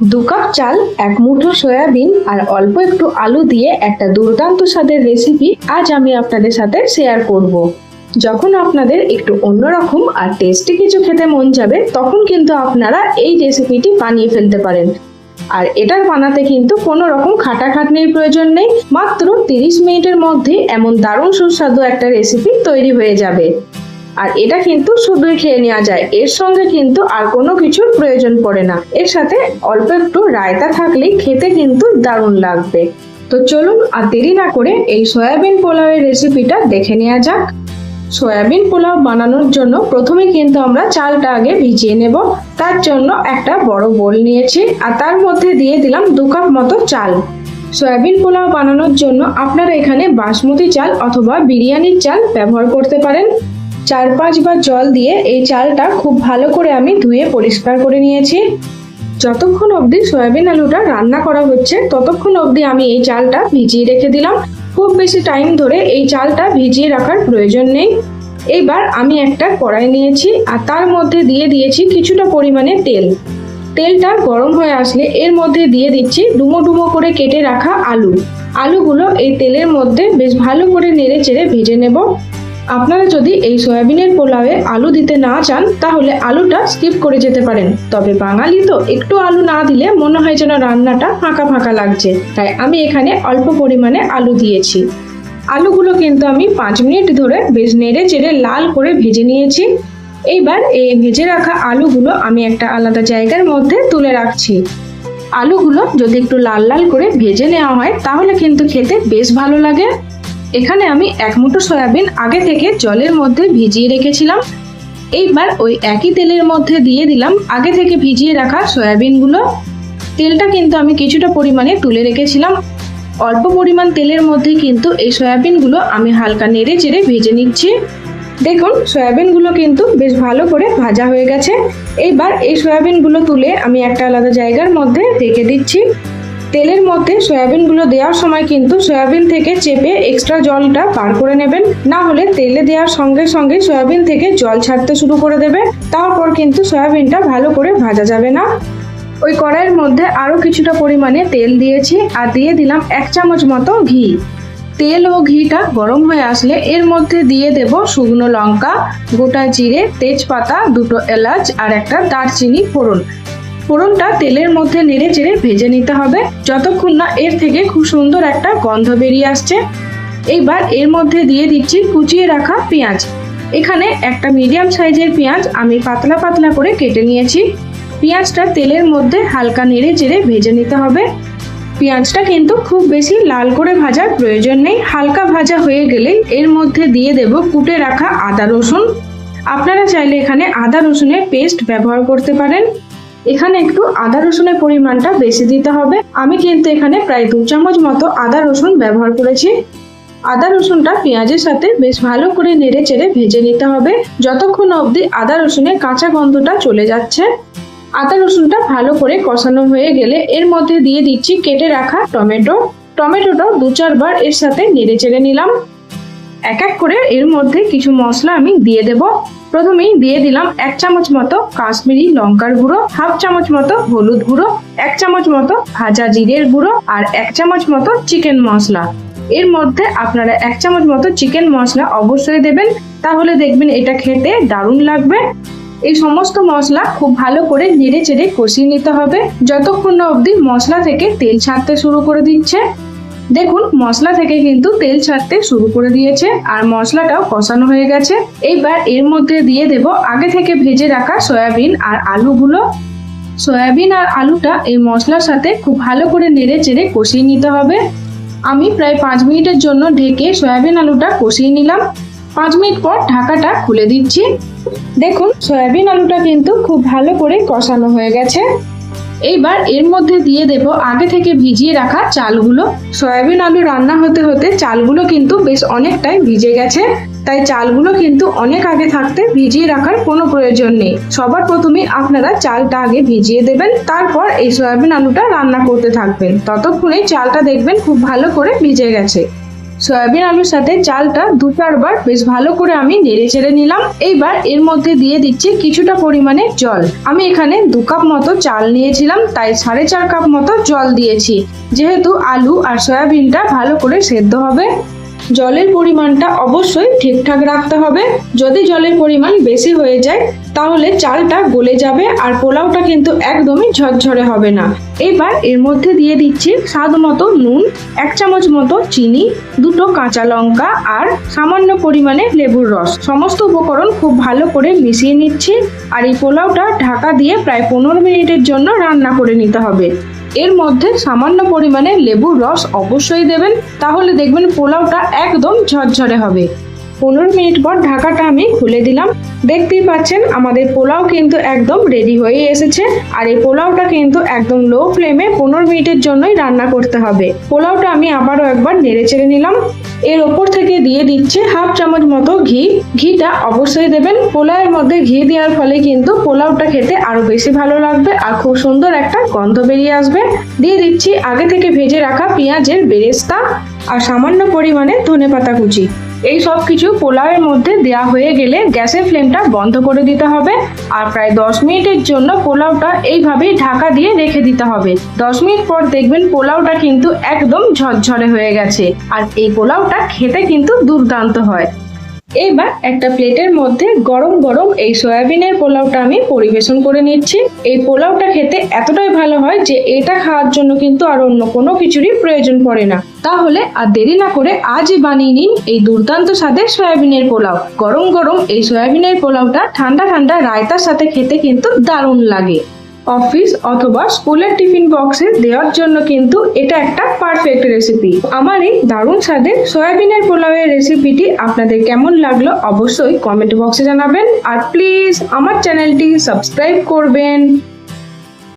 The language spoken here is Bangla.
দু কাপ চাল, এক মুঠো সয়াবিন আর অল্প একটু আলু দিয়ে একটা দুর্দান্ত স্বাদের রেসিপি আজ আমি আপনাদের সাথে শেয়ার করব। যখন আপনাদের একটু অন্যরকম আর টেস্টি কিছু খেতে মন যাবে, তখন কিন্তু আপনারা এই রেসিপিটি বানিয়ে ফেলতে পারেন আর এটার বানাতে কিন্তু কোনো রকম খাটাখাটনির প্রয়োজন নেই, মাত্র তিরিশ মিনিটের মধ্যে এমন দারুণ সুস্বাদু একটা রেসিপি তৈরি হয়ে যাবে আর এটা কিন্তু শুধুই খেয়ে নেওয়া যায়। এর সঙ্গে কিন্তু আর কোনো কিছুর প্রয়োজন পড়ে না। এর সাথে অল্প একটু রায়তা থাকলেই খেতে কিন্তু দারুণ লাগবে। তো চলুন আর দেরি না করে এই সয়াবিন পোলাওয়ের রেসিপিটা দেখে নেওয়া যাক। সয়াবিন পোলাও বানানোর জন্য প্রথমে কিন্তু আমরা চালটা আগে ভিজিয়ে নেব। তার জন্য একটা বড় বোল নিয়েছি আর তার মধ্যে দিয়ে দিলাম দু কাপ মতো চাল। সয়াবিন পোলাও বানানোর জন্য আপনারা এখানে বাসমতি চাল অথবা বিরিয়ানির চাল ব্যবহার করতে পারেন। চার পাঁচবার জল দিয়ে এই চালটা খুব ভালো করে আমি ধুয়ে পরিষ্কার করে নিয়েছি। যতক্ষণ অবধি সয়াবিন আলুটা রান্না করা হচ্ছে, ততক্ষণ অবধি আমি এই চালটা ভিজিয়ে রেখে দিলাম। খুব বেশি টাইম ধরে এই চালটা ভিজিয়ে রাখার প্রয়োজন নেই। এইবার আমি একটা কড়াই নিয়েছি আর তার মধ্যে দিয়ে দিয়েছি কিছুটা পরিমাণে তেল। তেলটা গরম হয়ে আসলে এর মধ্যে দিয়ে দিচ্ছি ডুমো ডুমো করে কেটে রাখা আলু। আলুগুলো এই তেলের মধ্যে বেশ ভালো করে নেড়ে চেড়ে ভেজে নেব। আপনারা যদি এই সয়াবিনের পোলাওয়ে আলু দিতে না চান, তাহলে আলুটা স্কিপ করে যেতে পারেন। তবে বাঙালি তো একটু আলু না দিলে মনে হয় যেন রান্নাটা ফাঁকা ফাঁকা লাগছে। তাই আমি এখানে অল্প পরিমাণে আলু দিয়েছি। আলুগুলো কিন্তু আমি পাঁচ মিনিট ধরে বেশ নেড়ে চেড়ে লাল করে ভেজে নিয়েছি। এইবার এই ভেজে রাখা আলুগুলো আমি একটা আলাদা জায়গার মধ্যে তুলে রাখছি। আলুগুলো যদি একটু লাল লাল করে ভেজে নেওয়া হয়, তাহলে কিন্তু খেতে বেশ ভালো লাগে। এখানে আমি এক মুঠো সয়াবিন আগে থেকে জলের মধ্যে ভিজিয়ে রেখেছিলাম। এইবার ওই একই তেলের মধ্যে দিয়ে দিলাম আগে থেকে ভিজিয়ে রাখা সয়াবিনগুলো। তেলটা কিন্তু আমি কিছুটা পরিমাণে তুলে রেখেছিলাম। অল্প পরিমাণ তেলের মধ্যে কিন্তু এই সয়াবিনগুলো আমি হালকা নেড়ে চেড়ে ভেজে নিচ্ছি। দেখুন, সয়াবিনগুলো কিন্তু বেশ ভালো করে ভাজা হয়ে গেছে। এইবার এই সয়াবিনগুলো তুলে আমি একটা আলাদা জায়গার মধ্যে রেখে দিচ্ছি। তেলের মধ্যে সয়াবিনগুলো দেওয়ার সময় কিন্তু সয়াবিন থেকে চেপে এক্সট্রা জলটা বার করে নেবেন। না হলে তেলে দেওয়ার সঙ্গে সঙ্গে সয়াবিন থেকে জল ছাড়তে শুরু করে দেবে। তারপর কিন্তু সয়াবিনটা ভালো করে ভাজা যাবে না। ওই কড়াইয়ের মধ্যে আরও কিছুটা পরিমাণে তেল দিয়েছি আর দিয়ে দিলাম এক চামচ মতো ঘি। তেল ও ঘিটা গরম হয়ে আসলে এর মধ্যে দিয়ে দেব শুকনো লঙ্কা, গোটা জিরে, তেজপাতা, দুটো এলাচ আর একটা দারচিনি ফোড়ন। ফোড়নটা তেলের মধ্যে নেড়ে চেড়ে ভেজে নিতে হবে। যতক্ষণ না এর থেকে খুব সুন্দর একটা গন্ধ বেরিয়ে আসছে। এইবার এর মধ্যে দিয়ে দিচ্ছি কুচিয়ে রাখা পেঁয়াজ। এখানে একটা মিডিয়াম সাইজের পেঁয়াজ আমি পাতলা পাতলা করে কেটে নিয়েছি। পেঁয়াজটা তেলের মধ্যে হালকা নেড়ে চেড়ে ভেজে নিতে হবে। পেঁয়াজটা কিন্তু খুব বেশি লাল করে ভাজার প্রয়োজন নেই। হালকা ভাজা হয়ে গেলে এর মধ্যে দিয়ে দেব কুটে রাখা আদা রসুন। আপনারা চাইলে এখানে আদা রসুনের পেস্ট ব্যবহার করতে পারেন। এখানে একটু আদা রসুনের পরিমাণটা বেশি দিতে হবে। আমি কিন্তু এখানে প্রায় দু চামচ মতো আদা রসুন ব্যবহার করেছি। আদা রসুনটা পেঁয়াজের সাথে বেশ ভালো করে নেড়ে চেড়ে ভেজে নিতে হবে। যতক্ষণ অবধি আদা রসুনের কাঁচা গন্ধটা চলে যাচ্ছে, আদা রসুনটা ভালো করে কষানো হয়ে গেলে এর মধ্যে দিয়ে দিচ্ছি কেটে রাখা টমেটো। টমেটোটা দু চারবার এর সাথে নেড়ে চেড়ে নিলাম। এক এক করে এর মধ্যে কিছু মশলা আমি দিয়ে দেব। প্রথমেই দিয়ে দিলাম এক চামচ মতো কাশ্মীরি লঙ্কার গুঁড়ো, হাফ চামচ মতো হলুদ গুঁড়ো, এক চামচ মতো ভাজা জিরের গুঁড়ো আর এক চামচ মতো চিকেন মশলা। এর মধ্যে আপনারা এক চামচ মতো চিকেন মশলা অবশ্যই দেবেন। তাহলে দেখবেন এটা খেতে দারুণ লাগবে। এই সমস্ত মশলা খুব ভালো করে নেড়ে চেড়ে কষিয়ে নিতে হবে। যতক্ষণ না অবধি মশলা থেকে তেল ছাড়তে শুরু করে দিচ্ছে। দেখুন, মশলা থেকে কিন্তু তেল ছাড়তে শুরু করে দিয়েছে আর মশলাটাও কষানো হয়ে গেছে। এইবার এর মধ্যে দিয়ে দেব আগে থেকে ভেজে রাখা সয়াবিন আর আলুগুলো। সয়াবিন আর আলুটা এই মশলার সাথে খুব ভালো করে নেড়ে চেড়ে কষিয়ে নিতে হবে। আমি প্রায় পাঁচ মিনিটের জন্য ঢেকে সয়াবিন আলুটা কষিয়ে নিলাম। পাঁচ মিনিট পর ঢাকাটা খুলে দিচ্ছি। দেখুন, সয়াবিন আলুটা কিন্তু খুব ভালো করে কষানো হয়ে গেছে। এইবার এর মধ্যে দিয়ে দেব আগে থেকে ভিজিয়ে রাখা চালগুলো। সয়াবিন আলু রান্না হতে হতে চালগুলো কিন্তু বেশ অনেকটাই ভিজে গেছে। তাই চালগুলো কিন্তু অনেক আগে থাকতে ভিজিয়ে রাখার কোনো প্রয়োজন নেই। সবার প্রথমে আপনারা চালটা আগে ভিজিয়ে দেবেন, তারপর এই সয়াবিন আলুটা রান্না করতে থাকবেন। ততক্ষণে চালটা দেখবেন খুব ভালো করে ভিজে গেছে। সয়াবিন আলুর সাথে চালটা দু চারবার বেশ ভালো করে আমি নেড়ে চেড়ে নিলাম। এইবার এর মধ্যে দিয়ে দিচ্ছি কিছুটা পরিমাণে জল। আমি এখানে দু কাপ মতো চাল নিয়েছিলাম, তাই সাড়ে চার কাপ মতো জল দিয়েছি। যেহেতু আলু আর সয়াবিনটা ভালো করে সেদ্ধ হবে, জলের পরিমাণটা অবশ্যই ঠিকঠাক রাখতে হবে। যদি জলের পরিমাণ বেশি হয়ে যায় তাহলে চালটা গলে যাবে আর পোলাওটা কিন্তু একদমই ঝরঝরে হবে না। এবার এর মধ্যে দিয়ে দিচ্ছি স্বাদ মতো নুন, এক চামচ মতো চিনি, দুটো কাঁচা লঙ্কা আর সামান্য পরিমাণে লেবুর রস। সমস্ত উপকরণ খুব ভালো করে মিশিয়ে নিচ্ছি আর এই পোলাওটা ঢাকা দিয়ে প্রায় পনেরো মিনিটের জন্য রান্না করে নিতে হবে। এর মধ্যে সামান্য পরিমাণে লেবুর রস অবশ্যই দেবেন, তাহলে দেখবেন পোলাওটা একদম ঝরঝরে হবে। পনেরো মিনিট পর ঢাকাটা আমি খুলে দিলাম। দেখতেই পাচ্ছেন, আমাদের পোলাও কিন্তু একদম রেডি হয়ে এসেছে। আর এই পোলাওটা কিন্তু একদম লো ফ্লেমে পনেরো মিনিটের জন্যই রান্না করতে হবে। পোলাওটা আমি আবারও একবার নেড়ে চেড়ে নিলাম। এর ওপর থেকে দিয়ে দিচ্ছে হাফ চামচ মতো ঘি। ঘিটা অবশ্যই দেবেন। পোলাওয়ের মধ্যে ঘি দেওয়ার ফলে কিন্তু পোলাওটা খেতে আরও বেশি ভালো লাগবে আর খুব সুন্দর একটা গন্ধ বেরিয়ে আসবে। দিয়ে দিচ্ছি আগে থেকে ভেজে রাখা পেঁয়াজের বেরেস্তা আর সামান্য পরিমাণে ধনেপাতা কুচি। এই সব কিছু পোলাওয়ের মধ্যে দেওয়া হয়ে গেলে গ্যাসের ফ্লেমটা বন্ধ করে দিতে হবে আর প্রায় দশ মিনিটের জন্য পোলাওটা এইভাবেই ঢাকা দিয়ে রেখে দিতে হবে। দশ মিনিট পর দেখবেন পোলাওটা কিন্তু একদম ঝরঝরে হয়ে গেছে আর এই পোলাওটা খেতে কিন্তু দুর্দান্ত হয়। এইবার একটা প্লেটের মধ্যে গরম গরম এই সয়াবিনের পোলাওটা আমি পরিবেশন করে নিচ্ছি। এই পোলাওটা খেতে এতটাই ভালো হয় যে এটা খাওয়ার জন্য কিন্তু আর অন্য কোনো কিছুরই প্রয়োজন পড়ে না। তাহলে আর দেরি না করে আজই বানিয়ে নিন এই দুর্দান্ত স্বাদের সয়াবিনের পোলাও। গরম গরম এই সয়াবিনের পোলাওটা ঠান্ডা ঠান্ডা রায়তার সাথে খেতে কিন্তু দারুণ লাগে। অফিস অথবা স্কুলের টিফিন বক্সে দেওয়ার জন্য কিন্তু এটা একটা পারফেক্ট রেসিপি আমার এই দারুণ স্বাদে সয়াবিনের পোলাওয়ের রেসিপিটি আপনাদের কেমন লাগল অবশ্যই কমেন্ট বক্সে জানাবেন। আর প্লিজ আমার চ্যানেলটি সাবস্ক্রাইব করবেন।